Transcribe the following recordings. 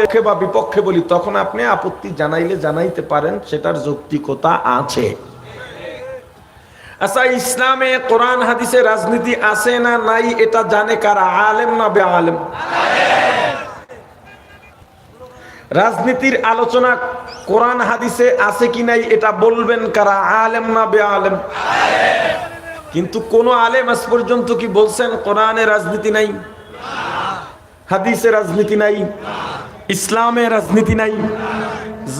রেখে বা বিপক্ষে বলি, তখন আপনি আপত্তি জানাইলে জানাইতে পারেন, সেটার যৌক্তিকতা আছে। আচ্ছা ইসলামে কোরআন, হাদিসে রাজনীতি আছে না নাই, এটা জানে কারা? আলেম না বে আলেম রাজনীতির আলোচনা কোরআন, হাদিসে আছে কি নাই, এটা বলবেন কারা? আলেম না বে আলেম কিন্তু কোন আলেম আজ পর্যন্ত কি বলছেন, কোরআনে রাজনীতি নাই? হাদিসে রাজনীতি নাই? ইসলামে রাজনীতি নাই।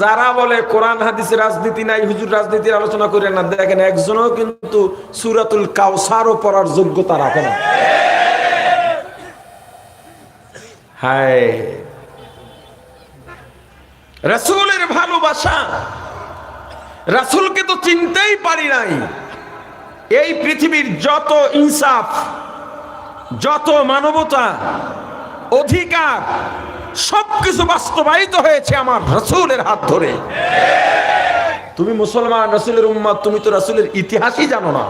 যারা বলে কোরআন, হাদিসে রাজনীতি নাই, হুজুর রাজনীতির আলোচনা করে না, দেখেন একজনও কিন্তু সুরাতুল কাউসারও পড়ার যোগ্যতা রাখে না। হায়। রাসূলের ভালোবাসা, রাসূলকে তো চিনতেই পারি নাই। এই পৃথিবীর যত ইনসাফ, যত মানবতা, অধিকার সবকিছু বাস্তবায়িত হয়েছে আমার রসুলের হাত ধরে। তুমি মুসলমান, রসুলের উম্মাদ তুমি তো রসুলের ইতিহাসই জানো না।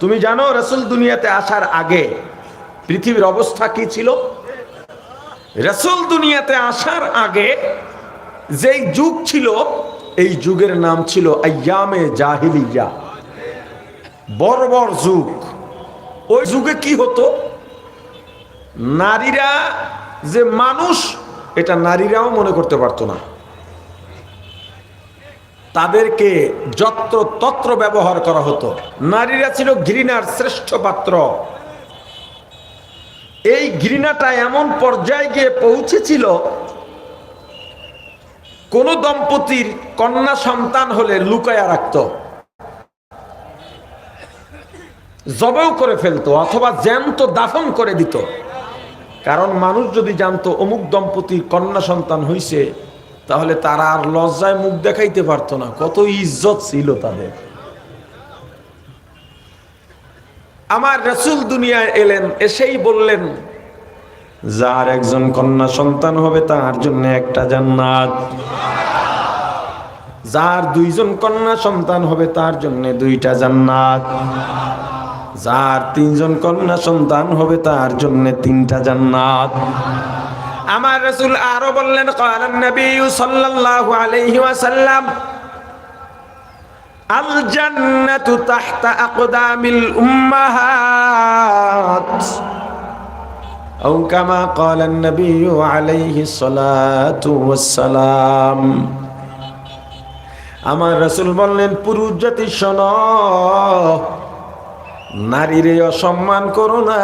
তুমি জানো রসুল দুনিয়াতে আসার আগে পৃথিবীর অবস্থা কি ছিল? রসুল দুনিয়াতে আসার আগে যেই যুগ ছিল, এই যুগের নাম ছিল আয়ামে জাহিলিয়া। বর্বর যুগ। ওই যুগে কি হতো? নারীরা যে মানুষ এটা নারীরাও মনে করতে পারতো না। তাদেরকে যত্র তত্র ব্যবহার করা হতো। নারীরা ছিল ঘৃণার শ্রেষ্ঠ পাত্র। এই ঘৃণাটা এমন পর্যায়ে গিয়ে পৌঁছেছিল, কোন দম্পতির কন্যা সন্তান হলে লুকায়া রাখত, জবেও করে ফেলতো, অথবা জ্যান্ত দাফন করে দিত। কারণ মানুষ যদি জানতো অমুক দম্পতির কন্যা সন্তান হইছে, তাহলে তারা আর লজ্জায় মুখ দেখাইতে পারতো না। কত ইজ্জত ছিল তাদের। আমার রসুল দুনিয়ায় এলেন, এসেই বললেন, যার একজন কন্যা সন্তান হবে, তার জন্য একটা জান্নাত। যার দুইজন কন্যা সন্তান হবে, তার জন্য দুইটা জান্নাত। যার তিনজন কন্যা সন্তান হবে তার জন্য তিনটা জান্নাত আমার রাসূল আরো বললেন কালান নবী সাল্লাল্লাহু আলাইহি ওয়াসাল্লাম আল জান্নাতু তাহতা আকদামিল উম্মাহাত أو كما قال النبي عليه الصلاة والسلام আমার রাসূল বললেন পুরুষ জাতি শোনো নারীর অসম্মান করো না,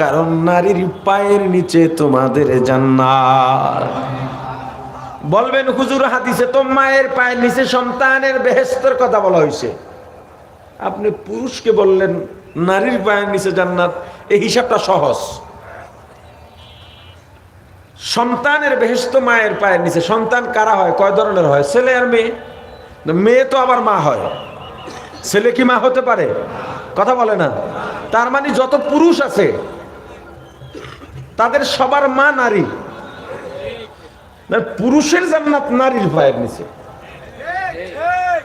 কারণ নারীর পায়ের নিচে তোমাদের জান্নাত। বলবেন, হুজুর হাদিসে তো মায়ের পায়ের নিচে সন্তানের বেহেস্তের কথা বলা হয়েছে আপনি পুরুষকে বললেন, নারীর পায়ের নিচে জান্নাত, এই হিসাবটা সহজ। সন্তানের বেহেস্ত মায়ের পায়ের নিচে, সন্তান কারা হয়? কয় ধরনের হয়? ছেলে আর মেয়ে? মেয়ে তো আবার মা হয়। ছেলে কি মা হতে পারে? কথা বলে না। তার মানে যত পুরুষ আছে, তাদের সবার মা নারী। পুরুষের জান্নাত নারীর পায়ের নিচে।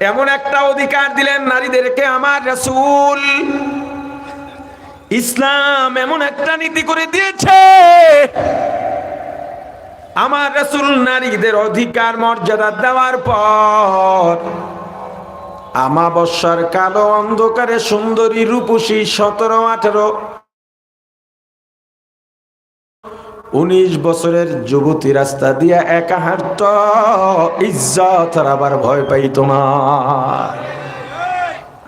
এমন একটা অধিকার দিলেন নারীদেরকে আমার রাসূল। ইসলাম এমন একটা নীতি করে দিয়েছে। আমার রাসূল নারীদের অধিকার, মর্যাদা দেওয়ার পর আমাবস্যার কালো অন্ধকারে সুন্দরী রূপসী সতেরো আঠারো। উনিশ বছরের যুবতী রাস্তা দিয়া একা হাঁটত, ইজ্জত আবার ভয় পাইত না।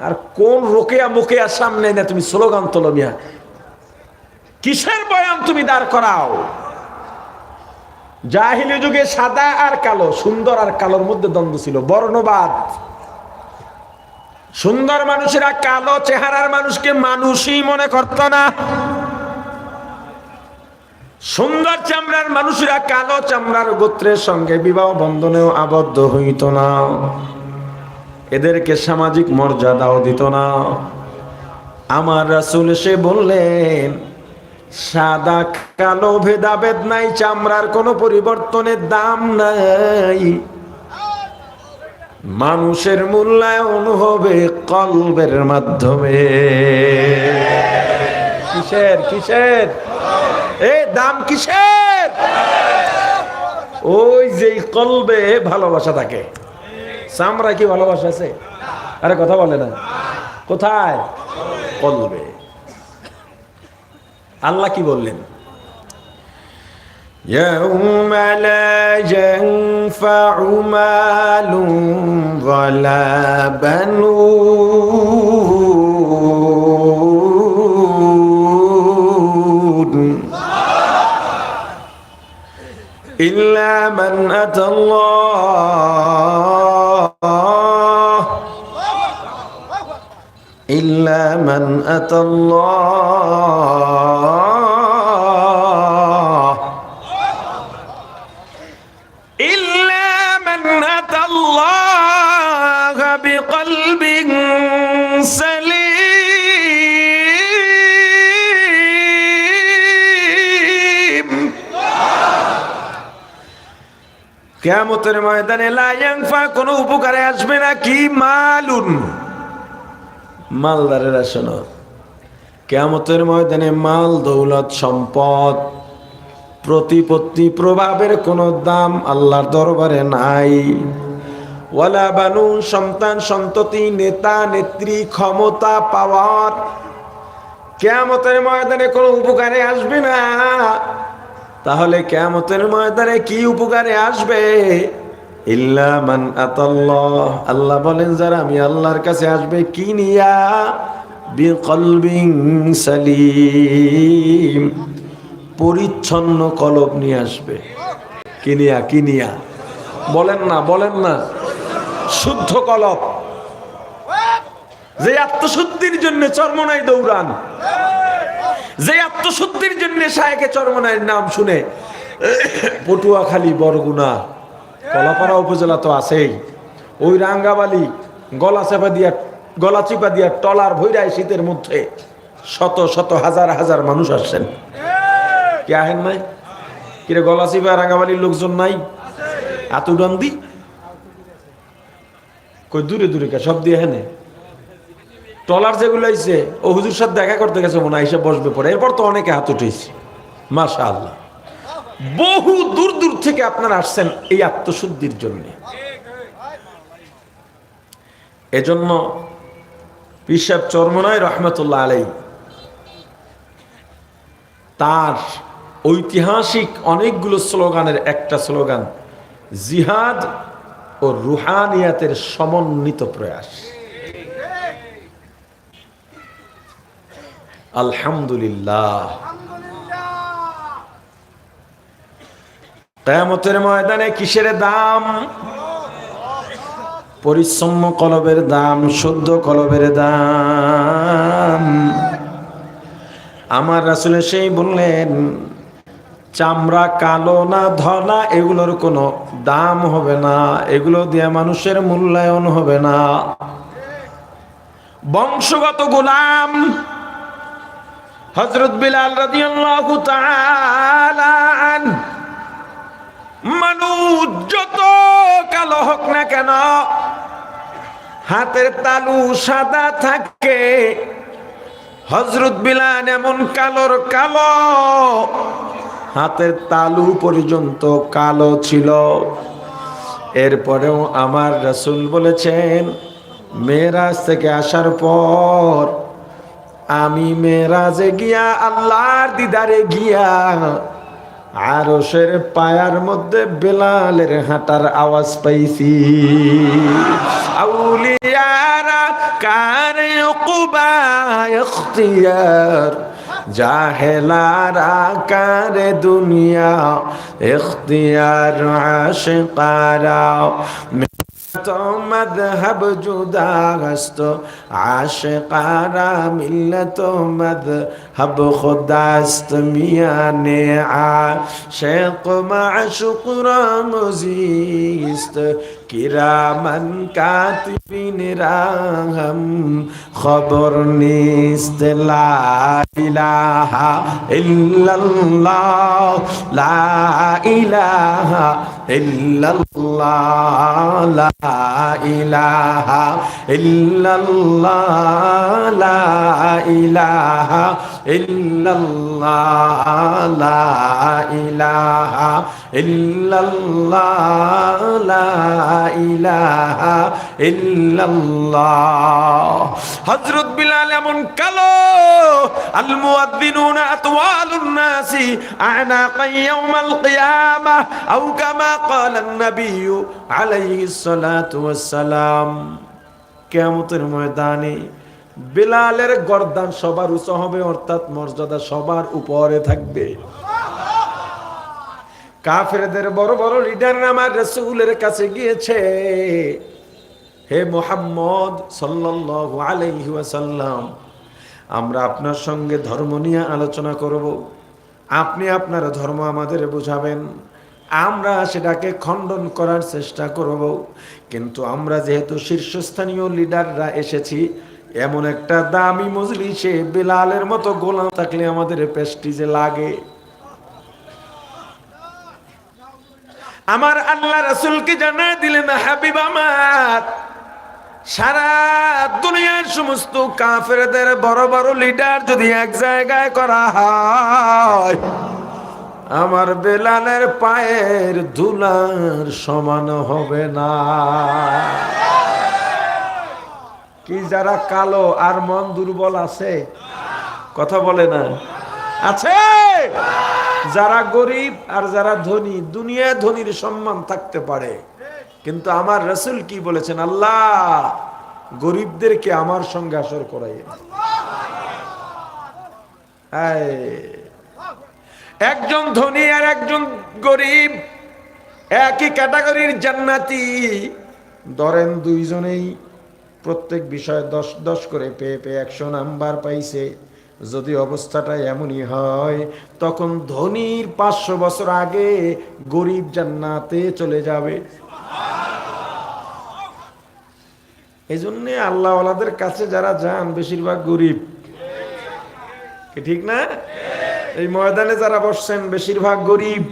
আর কোন রোকেয়া মুখেয়া সামনে না, তুমি স্লোগান তোলো কিসের বয়ান তুমি দাঁড় করাও? জাহিলি যুগে সাদা আর কালো, সুন্দর আর কালোর মধ্যে দ্বন্দ্ব ছিল, বর্ণবাদ। সুন্দর মানুষেরা কালো চেহারার মানুষকে মানুষই মনে করত না। সুন্দর চামড়ার মানুষেরা কালো চামড়ার গোত্রের সঙ্গে বিবাহ বন্ধনেও আবদ্ধ হইত না। এদেরকে সামাজিক মর্যাদাও দিত না। আমার রাসুল সে বললেন, সাদা কালো ভেদাভেদ নাই, চামড়ার কোনো পরিবর্তনের দাম নাই। মানুষের মূল্যায়ন হবে কলবের মাধ্যমে। কিসের কিসের? এ, দাম কিসের? ওই যে কলবে ভালোবাসা থাকে। চামড়া কি ভালোবাসা আছে? আরে, কথা বলে না। কোথায়? কলবে। আল্লাহ কি বললেন? يوم لا ينفع مال ولا بنون. إلا من أتى الله. إلا من أتى الله. কেমতের ময়দানে লায়াংফা কোনো উপকারে আসবে না। কি মালুন? মালদারের শোনো কেমতের ময়দানে মাল, দৌলত, সম্পদ, প্রতিপত্তি, প্রভাবের কোনো দাম আল্লাহর দরবারে নাই। ওয়ালা বানু সন্তান, সন্ততি, নেতা, নেত্রী, ক্ষমতা, পাওয়ার, কেয়ামতের ময়দানে কোনো উপকারে আসবে না। তাহলে কেয়ামতের ময়দানে কি উপকারে আসবে? আল্লাহ বলেন, যারা আমি আল্লাহর কাছে আসবে, কি নিয়া? পরিচ্ছন্ন কলব নিয়ে আসবে। কিনিয়া কিনিয়া বলেন না বলেন না। শুদ্ধ কলব। যে আত্মশুদ্ধির জন্য চর্মনাই দৌড়ান। যে আত্মশুদ্ধির জন্য শায়কে চর্মনাইয়ের নাম শুনে, পটুয়াখালী, বরগুনা, কলাপাড়া উপজেলা তো আছেই। ওই রাঙ্গাবালি গলা চাপা দিয়া গলা চিপা দিয়া টলার ভৈরায় শীতের মধ্যে শত শত, হাজার হাজার মানুষ আসছেন। কে আহেন নাই? কিরে গলা চিপা রাঙ্গাবালির লোকজন নাই? আতুডন দি। কই দূরে দূরে কে? সব দিয়ে হেনে? টলার যেগুলো আইছে ও হুজুর সাথে দেখা করতে গেছে মনে হয় বসবে পরে। এরপর তো অনেকে হাত উঠেছে মাশা আল্লাহ বহু দূর দূর থেকে আপনারা আসছেন এই আত্মশুদ্ধির জন্য। এজন্য পিসাব চর্মনায় রহমতুল্লাহ আলাই তার ঐতিহাসিক অনেকগুলো স্লোগানের একটা স্লোগান, জিহাদ ও রুহানিয়াতের সমন্বিত প্রয়াস। আলহামদুলিল্লাহ। কেয়ামতের ময়দানে কিসের দাম? পরিশ্রম কলবের দাম, শুদ্ধ কলবের দাম। আমার আসলে সেই বললেন, চামড়া কালো না ধলা, এগুলোর কোনো দাম হবে না। এগুলো দিয়ে মানুষের মূল্যায়ন হবে না। বংশগত গোলাম হজরত বিলাল রাদিয়াল্লাহু তাআলা মানুষ যত কালো হোক না কেন, হাতের তালু সাদা থাকে। হজরত বিলাল এমন কালোর কালো, হাতের তালু পর্যন্ত কালো ছিল। এরপরেও আমার রসুল বলেছেন, মেয়েরাজ থেকে আসার পর আমি মেয়েরাজে গিয়া, আল্লাহর দিদারে গিয়া, আরশের পায়ার মধ্যে বেলালের হাঁটার আওয়াজ পাইছি। আউলিয়ারা কার ইখতিয়ার, জাহেলারা কার দুনিয়া, ইখতিয়ার আশিকারা মদহব জুদাগস্ত আশকারা মিল্লত মদ হব খুদাস্ত মিয়ানে আ শেখ মা শুকুরা মুজিস্ত কিরামান কাতিবিন রাহম, খবর নিস্তে লা ইলাহা ইল্লাল্লাহ, লা ইলাহা ইল্লাল্লাহ, লা ইলাহা ইল্লাল্লাহ, লা ইলাহা ইল্লাল্লাহ, লা ইলাহা ইল্লাল্লাহ, লা ইলাহা ইল্লাল্লাহ। হযরত বিলাল এমন কালো আল মুয়াদ্দিনুনা আতওয়ালুন নাসি আনাকা ইয়াউমাল কিয়ামাহ আও কামা আলাইহিস সালাতু ওয়াস সালাম কিয়ামতের ময়দানে বিলালের গর্দান সবার উঁচু হবে, অর্থাৎ মর্যাদা সবার উপরে থাকবে। কাফেরদের বড় বড় লিডার আমার রসুলের কাছে গিয়েছে। হে মোহাম্মদ সাল্লাল্লাহু আলাইহি ওয়াসাল্লাম, আমরা আপনার সঙ্গে ধর্ম নিয়ে আলোচনা করব। আপনি আপনার ধর্ম আমাদের বোঝাবেন। আমরা সেটাকে খণ্ডন করার চেষ্টা করব। কিন্তু আমরা যেহেতু শীর্ষস্থানীয় লিডাররা এসেছি, এমন একটা দামি মজলিসে বেলালের মতো গোলাম থাকলে আমাদের প্রেস্টিজে লাগে। আমার আল্লাহ রসুলকে জানা দিলেন হাবিব আমার, সারা দুনিয়ার সমস্ত কাফেরদের বড় বড় লিডার যদি এক জায়গায় করা হয়, আমার বেলালের পায়ের ধুলার সমান হবে না। কি যারা কালো আর মন দুর্বল আছে? কথা বলে না। আছে? যারা গরিব আর যারা ধনী, দুনিয়া ধনীর সম্মান থাকতে পারে। কিন্তু আমার রসুল কি বলেছেন? আল্লাহ, গরিবদেরকে আমার সঙ্গে আসর করাই একজন ধনী আর একজন গরিব একই ক্যাটাগরির জান্নাতি, ধরেন দুইজনেই প্রত্যেক বিষয়ে দশ দশ করে পেয়ে পেয়ে একশো নাম্বার পাইছে। যদি অবস্থাটা এমনই হয়, তখন ধনীর পাঁচশো বছর আগে গরিব জান্নাতে চলে যাবে। এই জন্যে আল্লাহওয়ালাদের কাছে যারা যান, বেশিরভাগ গরিব। ঠিক না? এই ময়দানে যারা বসছেন, বেশিরভাগ গরিব।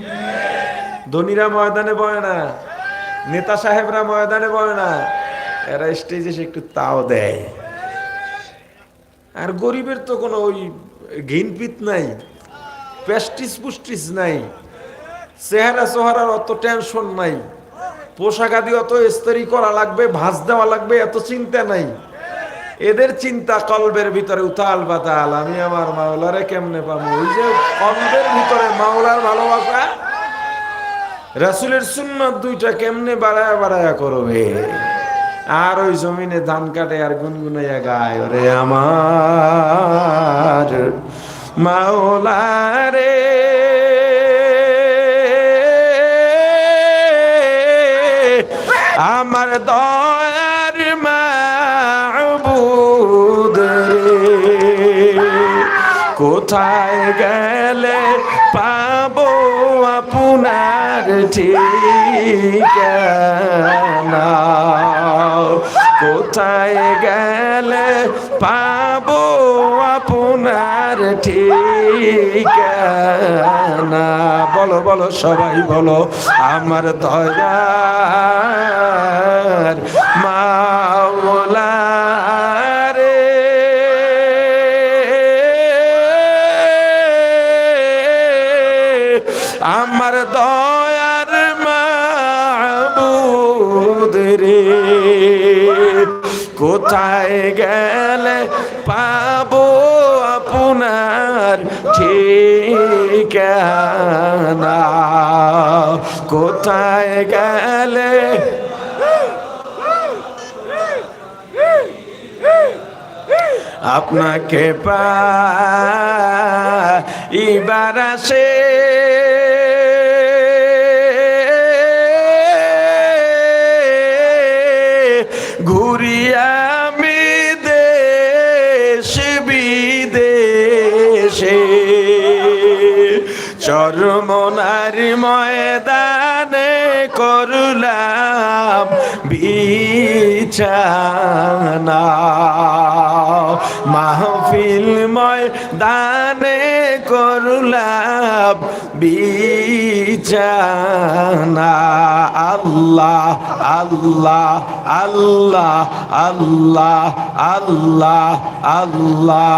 ধনীরা ময়দানে বয় না, নেতা সাহেবরা ময়দানে বয় না। এরা স্টেজে এসে একটু তাও দেয়। আর গরিবের তো কোনো ওই ঘিনপিত নাই, প্যাস্টিস পুষ্টিস নাই, চেহারা চেহারার অত টেনশন নাই, পোশাক আদি অত ইস্তারি করা লাগবে, ভাঁজ দেওয়া লাগবে, এত চিন্তা নাই। এদের চিন্তা কলবের ভিতরে উতাল বাতাল, আমি আমার মাওলারে কেমনে পাবো? ওই যে কলবের ভিতরে মাওলার ভালোবাসা, রাসুলের সুন্নত দুইটা কেমনে বাড়ায় বাড়ায়া করবে? আর ওই জমিনে ধান কাটে আর গুনগুনাইয়া গায়, ওরে আমার মাওলারে। আমার দয়ার মাবুদ কোথায় গেলে পাবো আপনার ঠিকানা কোথায় গেলে পাবো আপনার ঠিকানা? বলো বলো, সবাই বলো, আমার দয়ার মাওলা আমার দয়ার মাবুদ রে কোথায় গেলে পাবো আপনার ঠিকানা? কোথায় গেলে আপনাকে পাইবার আসে বিছানা দানে ময়দানে করলাম বিছানা। আল্লাহ আল্লাহ আল্লাহ আল্লাহ আল্লাহ আল্লাহ।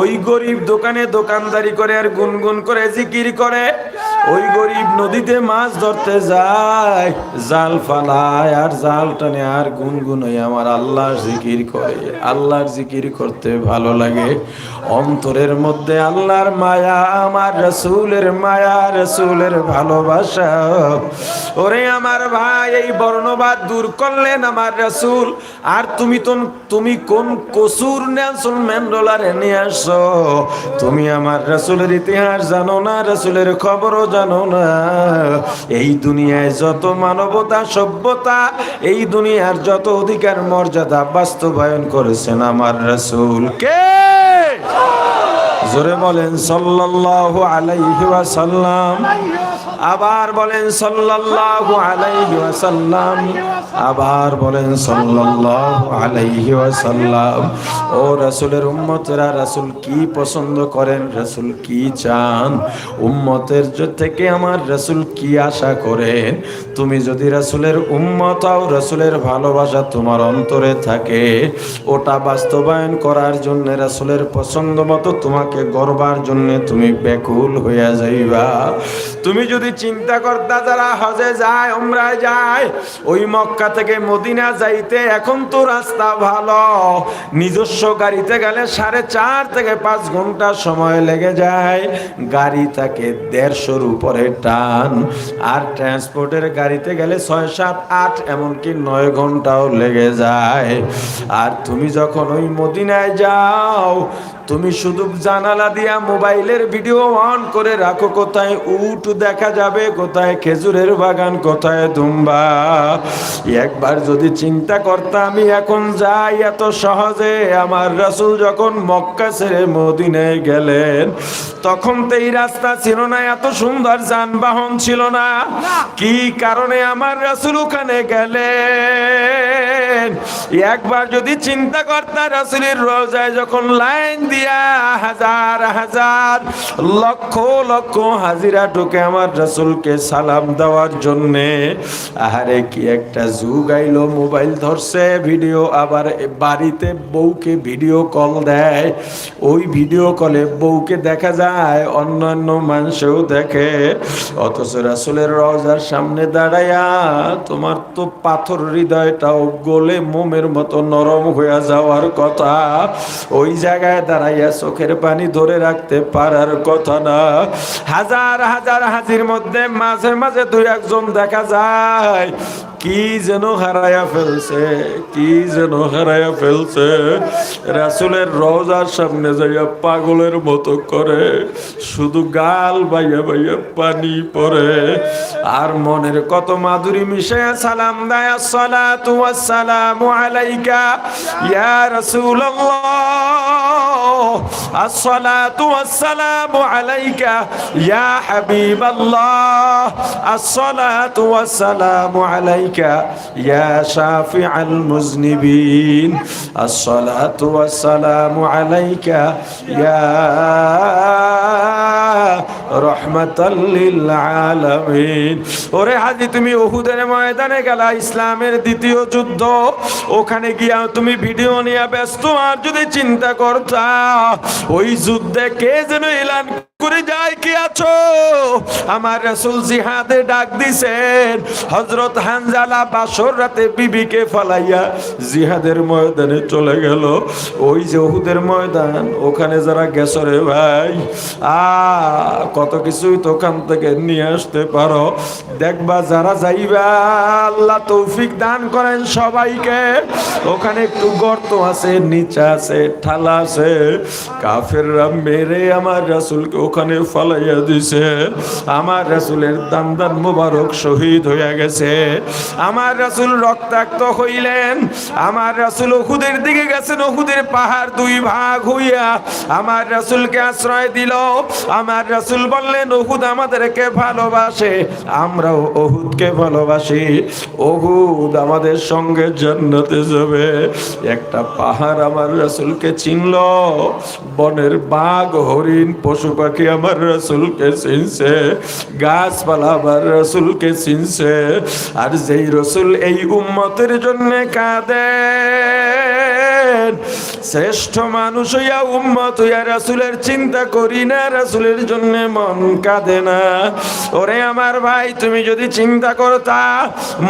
ওই গরিব দোকানে দোকানদারি করে আর গুনগুন করে জিকির করে। ওই গরিব নদীতে মাছ ধরতে যায়, জাল ফালায় আর জাল টানে আর গুনগুন হয়ে আমার আল্লাহর জিকির করে। আল্লাহর জিকির করতে ভালো লাগে। অন্তরের মধ্যে আল্লাহর মায়া, আমার রসুলের মায়া, রসুলের ভালোবাসা। ওরে আমার ভাই, এই বর্ণবাদ দূর করলেন আমার রসুল। আর তুমি তো তুমি কোন কসুর নেলসন ম্যান্ডোলারে নিয়ে আসছো তুমি আমার রসুলের ইতিহাস জানো না, রসুলের খবরও জানো না। এই দুনিয়ায় যত মানবতা, সভ্যতা, এই দুনিয়ার যত অধিকার, মর্যাদা বাস্তবায়ন করেছেন আমার রসুল। কে? জোরে বলেন সাল্লাল্লাহু আলাইহি ওয়াসাল্লাম। আবার বলেন সাল্লাল্লাহু আলাইহি ওয়াসাল্লাম। আবার বলেন সাল্লাল্লাহু আলাইহি ওয়াসাল্লাম। ও রাসূলের উম্মতেরা, রাসূল কি পছন্দ করেন, রাসূল কি চান? উম্মতের থেকে আমার রাসূল কি আশা করেন? তুমি যদি রাসূলের উম্মত হও, রাসূলের ভালোবাসা তোমার অন্তরে থাকে। ওটা বাস্তবায়ন করার জন্য রাসূলের পছন্দ মতো তোমাকে গড়বার জন্য তুমি ব্যাকুল হইয়া যাইবা। তুমি যদি চিন্তা করতা যারা হজে যায়, উমরায় যায়, ওই মক্কা থেকে মদিনা যাইতে এখন তো রাস্তা ভালো। নিজস্ব গাড়িতে গেলে সাড়ে চার থেকে পাঁচ ঘণ্টা সময় লেগে যায়। গাড়ি থাকে দেড়শোর উপরে টান। আর ট্রান্সপোর্টের গাড়িতে গেলে ছয়, সাত, আট, এমনকি নয় ঘন্টাও লেগে যায়। আর তুমি যখন ওই মদিনায় যাও তুমি শুধু জানালা দিয়া মোবাইলের ভিডিও অন করে রাখো, কোথায় উট দেখা যাবে, কোথায় খেজুরের বাগান, কোথায় দুম্বা। একবার যদি চিন্তা করতাম আমি এখন যাই এত সহজে। আমার রাসূল যখন মক্কা ছেড়ে মদিনায় গেলেন, তখন তো এই রাস্তা ছিল না, এত সুন্দর যানবাহন ছিল না। কি কারণে আমার রাসূল ওখানে গেলেন? একবার যদি চিন্তা করতা, রাসূলের রোজায় যখন লাইন দিয়া হাজার হাজার, লক্ষ লক্ষ হাজিরা ঢুকে আমার রাসূলকে সালাম দেওয়ার জন্যে। আহারে, কি একটা যুগ আইলো, মোবাইল ধরছে, ভিডিও আবার বাড়িতে বউকে ভিডিও কল দেয়। ওই ভিডিও কলে বউকে দেখা যায়, অন্যান্য মানুষও দেখে। অথচ রাসূলের রজার সামনে দাঁড়ায়া তোমার তো পাথর হৃদয়টাও গলে মোমের মতো নরম হয়ে যাওয়ার কথা। ওই জায়গায় দাঁড়াইয়া চোখের পানি ধরে রাখতে পারার কথা না। হাজার হাজার হাজির মধ্যে মাঝে মাঝে দুই একজন দেখা যায়। কি যেন হারায়া ফেলছে, কি যেন হারায়া ফেলছে। রাসুলের রওজার সামনে যাইয়া পাগলের মতো করে, শুধু গাল বাইয়া বাইয়া পানি পরে। আর মনের কত মাধুরী মিশে, সালাম দেয়, সালাতু ওয়াসসালামু আলাইকা। ইয়া রাসুল রাসূলুল্লাহ, আসসালাতু ওয়াসসালামু আলাইকা। ইয়া হাবিবাল্লাহ, আসসালাতু ওয়াসসালামু আলাইকা শাফিআল মুজনিবিন, আসসালাতু ওয়াসসালামু আলাইকা, ইয়া রহমাতাল লিল আলামিন। ওরে হাজি, তুমি উহুদের ময়দানে গেলা, ইসলামের দ্বিতীয় যুদ্ধ। ওখানে গিয়া তুমি ভিডিও নিয়ে ব্যস্ত, আর যদি চিন্তা করতা, ওই যুদ্ধে কে যেন এলান করে যায়, কি আছো? আমার রাসূল জিহাদে ডাক দিছেন, হযরত হানজালা বাসর রাতে বিবিকে ফালাইয়া জিহাদের ময়দানে চলে গেল। ওই যে ওহুদের ময়দান, ওখানে যারা গেছো রে ভাই, আ, কত কিছুই তো ওখান থেকে নিয়ে আসতে পারো। দেখবা যারা যাইবা, আল্লাহ তৌফিক দান করেন সবাইকে। ওখানে একটু গর্ত আছে, নিচে আছে, ঠালা আছে। কাফেররা মেরে আমার রাসূলকে ওখানে ফালাইয়া দিছে। আমার রাসূলের দান দান মুবারক শহীদ হইয়া গেছে। আমার রাসূল রক্তাক্ত হইলেন। আমার রাসূল উহুদের দিকে গেছেন, উহুদের পাহাড় দুই ভাগ হইয়া। আমার রাসূলকে আশ্রয় দিল। আমার রাসূল বললেন, উহুদ আমাদেরকে ভালোবাসে, আমরাও উহুদকে ভালোবাসি। উহুদ আমাদের সঙ্গে জান্নাতে যাবে। একটা পাহাড় আমার রাসূলকে চিনল। বনের বাঘ, হরিণ, পশু পাখি আমার রসুলকে চিনছে গাছপালা আমার রসুলকে চিনছে আর যেই রসুল এই উম্মতের জন্য কাঁদে। শ্রেষ্ঠ মানুষ হইয়া উম্মত হইয়া রাসুলের চিন্তা করি না, রাসুলের জন্য মন কাঁদে না। ওরে আমার ভাই, তুমি যদি চিন্তা করতা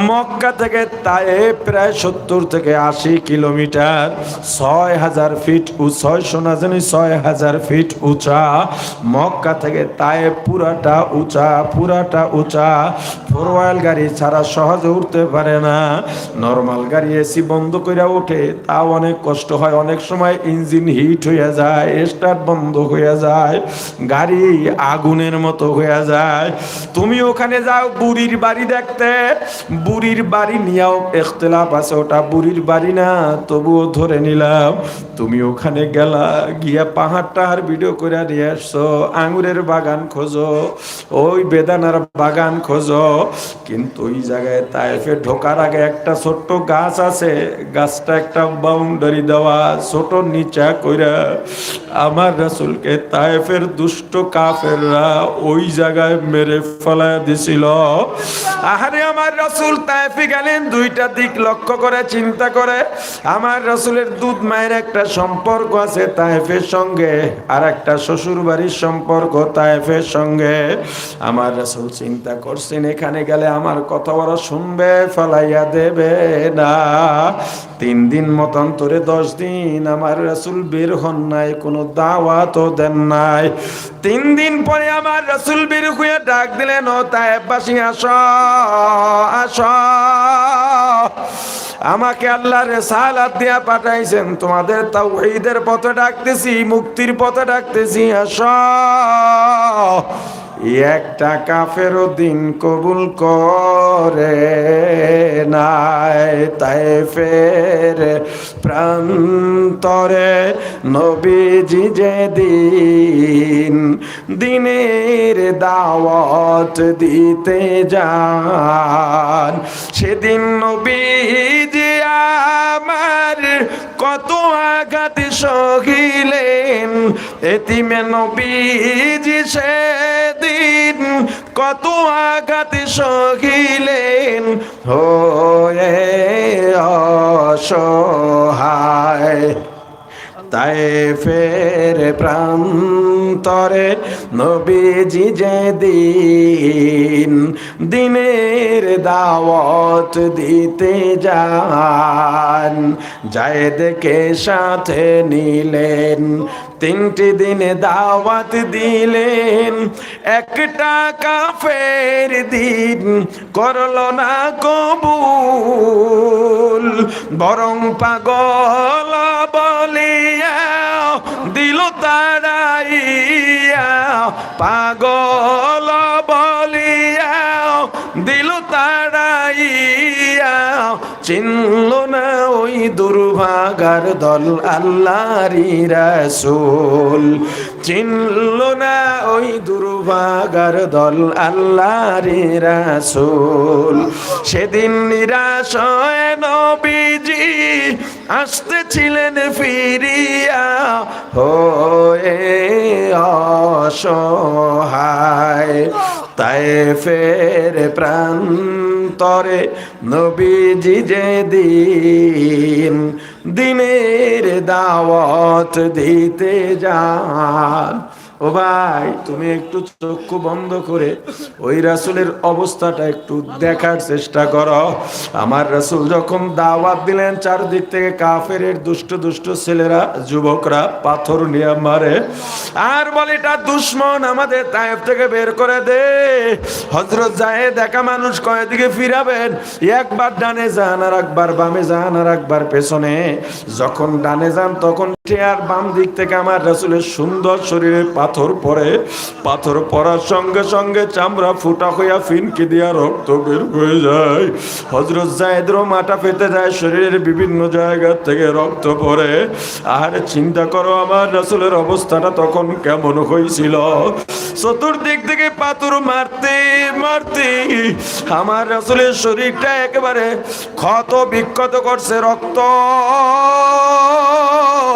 মক্কা থেকে তায়ে প্রায় সত্তর থেকে আশি কিলোমিটার। ছয় হাজার ফিট উ ছয়শো না জানি, ছয় হাজার ফিট উঁচা। মক্কা থেকে তায়ে পুরাটা উঁচা পুরাটা উঁচা। ফোর হুইল গাড়ি ছাড়া সহজে উঠতে পারে না। নর্মাল গাড়ি এসি বন্ধ করে ওঠে, তাও অনেক কষ্ট হয়, অনেক সময় ইঞ্জিন হিট হয়ে যায়, স্টার্ট বন্ধ হয়ে যায়, গাড়ি আগুনের মতো হয়ে যায়। তুমি ওখানে যাও, বুড়ির বাড়ি দেখতে। বুড়ির বাড়ি নিয়েও, এখতলাফ আছে, ওটা বুড়ির বাড়ি না, তবুও ধরে নিলাম। তুমি ওখানে গেলা, গিয়া পাহাড় টাহার ভিডিও করে নিয়ে আসছো, আঙুরের বাগান খোঁজো, ওই বেদানার বাগান খোঁজো। কিন্তু ওই জায়গায় তাইফে ঢোকার আগে একটা ছোট্ট গাছ আছে, গাছটা একটা বাউন্ডারি দেওয়া, ছোট নিচা কইরা আমার রাসূলকে তাইফের দুষ্ট কাফেররা ওই জায়গায় মেরে ফেলায় দিছিল। আহারে আমার রাসূল তাইফে গেলেন, দুইটা দিক লক্ষ্য করে, চিন্তা করে। আমার রাসূলের দুধ মায়ের একটা সম্পর্ক আছে তাইফের সঙ্গে, আর একটা শ্বশুর বাড়ির সম্পর্ক তাইফের সঙ্গে। আমার রাসুল চিন্তা করছেন, এখানে গেলে আমার কথা ওরা শুনবে, ফলাইয়া দেবে না। তিন দিন মতান্তরে দশ দিন আমার রাসূল বের হন নাই, কোনো দাওয়াতও দেন নাই। তিন দিন পরে আমার রাসূল বের হইয়া ডাক দিলেন, ও তাইফবাসী আস আস। আমাকে আল্লাহ রে রেসালাত দিয়া পাঠাইছেন, তোমাদের তাওহীদের পথে ডাকতেছি, মুক্তির পথে ডাকতেছি, আস। একটা কাফের দিন কবুল করে নাই। তাই ফের প্রান্তরে নবীজি যে দিন দিনের দাওয়াত দিতে যান, সেদিন নবীজি আমার কত আঘাত সহিলেন। এতিমে নবীজি সেদিন কত আঘাত সহিলেন। হয়ে অসহায়। তাই ফের প্রান্তরে নবীজি যে দিন দিনের দাওয়াত দিতে যান যায় দেখে সাথে নিলেন, তিনটি দিনে দাওয়াত দিলেন, একটা কাফের দিন করল না কবুল, বরং পাগল বলিয়া পাগল বলিয়া দিল তারাইয়া। চিনল না ওই দুর্ভাগার দল আল্লাহরি রাসূল। চিনল না ওই দুর্ভাগার দল আল্লাহরি রাসূল। সেদিন নিরাশ নবীজি আসতেছিলেন ফিরিয়া হয়ে অসহায়। তাই ফের প্রান্তরে নবীজি যে দিন দিনের দাওয়াত দিতে যান ও ভাই, তুমি একটু চক্ষু বন্ধ করে ওই রাসুলের অবস্থাটা একটু দেখার চেষ্টা করো। আমার রাসুল যখন দাওয়াত দিলেন, চারদিক থেকে কাফের দুষ্ট দুষ্ট ছেলেরা, যুবকরা পাথর নিয়ে মারে। আর বলে এটা দুশ্মন আমাদের তায়েব থেকে বের করে দে। হজরত যায় দেখা মানুষ কয়েকদিকে ফিরাবেন। একবার ডানে যান আর একবার বামে যান আর একবার পেছনে। যখন ডানে যান, তখন আর বাম দিক থেকে আমার রাসুলের সুন্দর শরীরে পাথর পড়ে পাথর পড়ার সঙ্গে সঙ্গে চামড়া ফুটা হইয়া ফিনকি দিয়া রক্ত বের হয়ে যায়। হজরত জায়দেরও মাটা পেতে যায়, শরীরের বিভিন্ন জায়গা থেকে রক্ত পড়ে আর চিন্তা করো আমার রাসুলের অবস্থাটা তখন কেমন হয়েছিল চতুর্দিক থেকে পাথর মারতে মারতে আমার রাসুলের শরীরটা একেবারে ক্ষত বিক্ষত করছে রক্ত।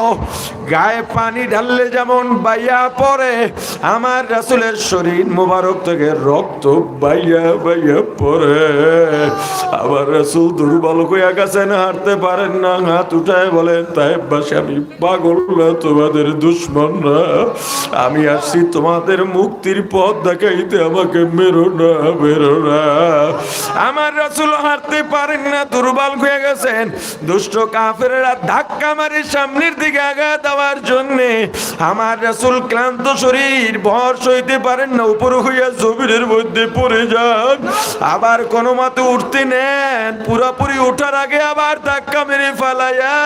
now. গায়ে পানি ঢাললে যেমন বাইয়া পরে আমার রাসুলের শরীর মোবারক থেকে রক্ত বাইয়া বাইয়া পড়ে। আবার রাসুল দুর্বল হইয়া গেছেন হাঁটতে পারেন না, হাত উঠায় বলেন বাসে আমি পাগল না, তোমাদের দুশ্মন না। আমি আসছি তোমাদের মুক্তির পথ দেখাইতে, আমাকে মেরো না মেরো না। আমার রাসুল হাঁটতে পারেন না, দুর্বল হয়ে গেছেন। দুষ্ট কাফেরা ধাক্কা মারি সামনের দিকে আগা দেওয়ার জন্য আমার রাসুল ক্লান্ত শরীর, ভর সইতে পারেন না, উপর হইয়া জমিনের মধ্যে পড়ে যান। আবার কোনো মতে উঠতে নেন, পুরোপুরি উঠার আগে আবার ধাক্কা মেরে ফালাইয়া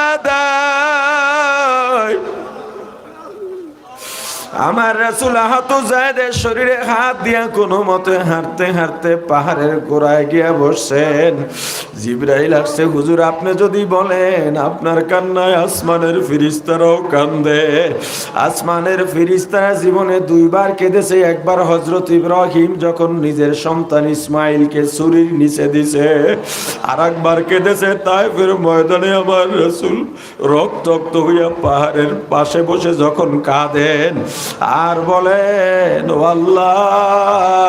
আমার রাসুল আহত জায়দের শরীরে হাত দিয়া কোনো মতে হাঁটতে হাঁটতে পাহাড়ের গোড়ায় গিয়া বসছেন। জিব্রাইল আসছে, হুজুর, আপনি যদি বলেন, আপনার কান্নায় আসমানের ফিরিস্তারাও কান্দে। আসমানের ফিরিস্তারা জীবনে দুইবার কেঁদেছে, একবার হজরত ইব্রাহিম যখন নিজের সন্তান ইসমাইলকে ছুরির নিচে দিছে আর একবার কেঁদেছে, তাই ফের ময়দানে আমার রসুল রক্তাক্ত হইয়া পাহাড়ের পাশে বসে যখন কাঁদেন। আর আল্লাহ,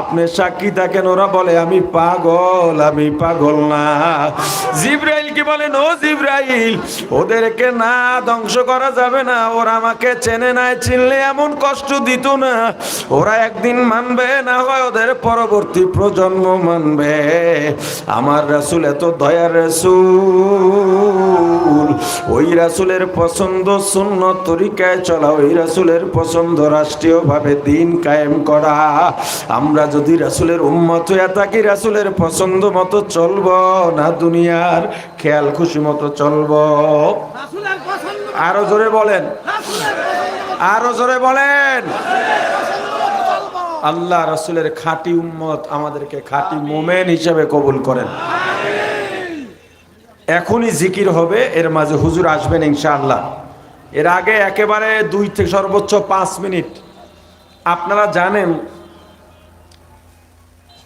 আপনি সাক্ষী থাকেন, ওরা বলে, আমি পাগল আমি পাগল না। জিব্রাইল কি বলেন, ও জিব্রাইল, ওদেরকে না ধ্বংস করা যাবে না, ওরা আমাকে চেনে নাই, চিনলে এমন কষ্ট দিত না। ওরা একদিন মানবে, না হয় ওদের পরবর্তী প্রজন্ম মানবে। আমার রাসুল এত দয়ার রাসুল, ওই রাসুলের পছন্দ শূন্য তরিকায় চলা। ওই রাসুলের পছন্দ রাষ্ট্রীয়ভাবে দিন কায়েম করা। আমরা যদি রাসুলের উম্মত হইয়া থাকি রাসুলের পছন্দ মতো চলব না দুনিয়ার খেয়াল খুশি মতো চলব। আরও জোরে বলেন। আরও জোরে বলেন। আল্লাহ রাসুলের খাঁটি উম্মত আমাদেরকে খাঁটি মোমেন হিসেবে কবুল করেন। এখনই জিকির হবে এর মাঝে হুজুর আসবেন ইনশাআল্লাহ। এর আগে একেবারে দুই থেকে সর্বোচ্চ পাঁচ মিনিট। আপনারা জানেন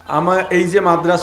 আমার এই যে মাদ্রাসা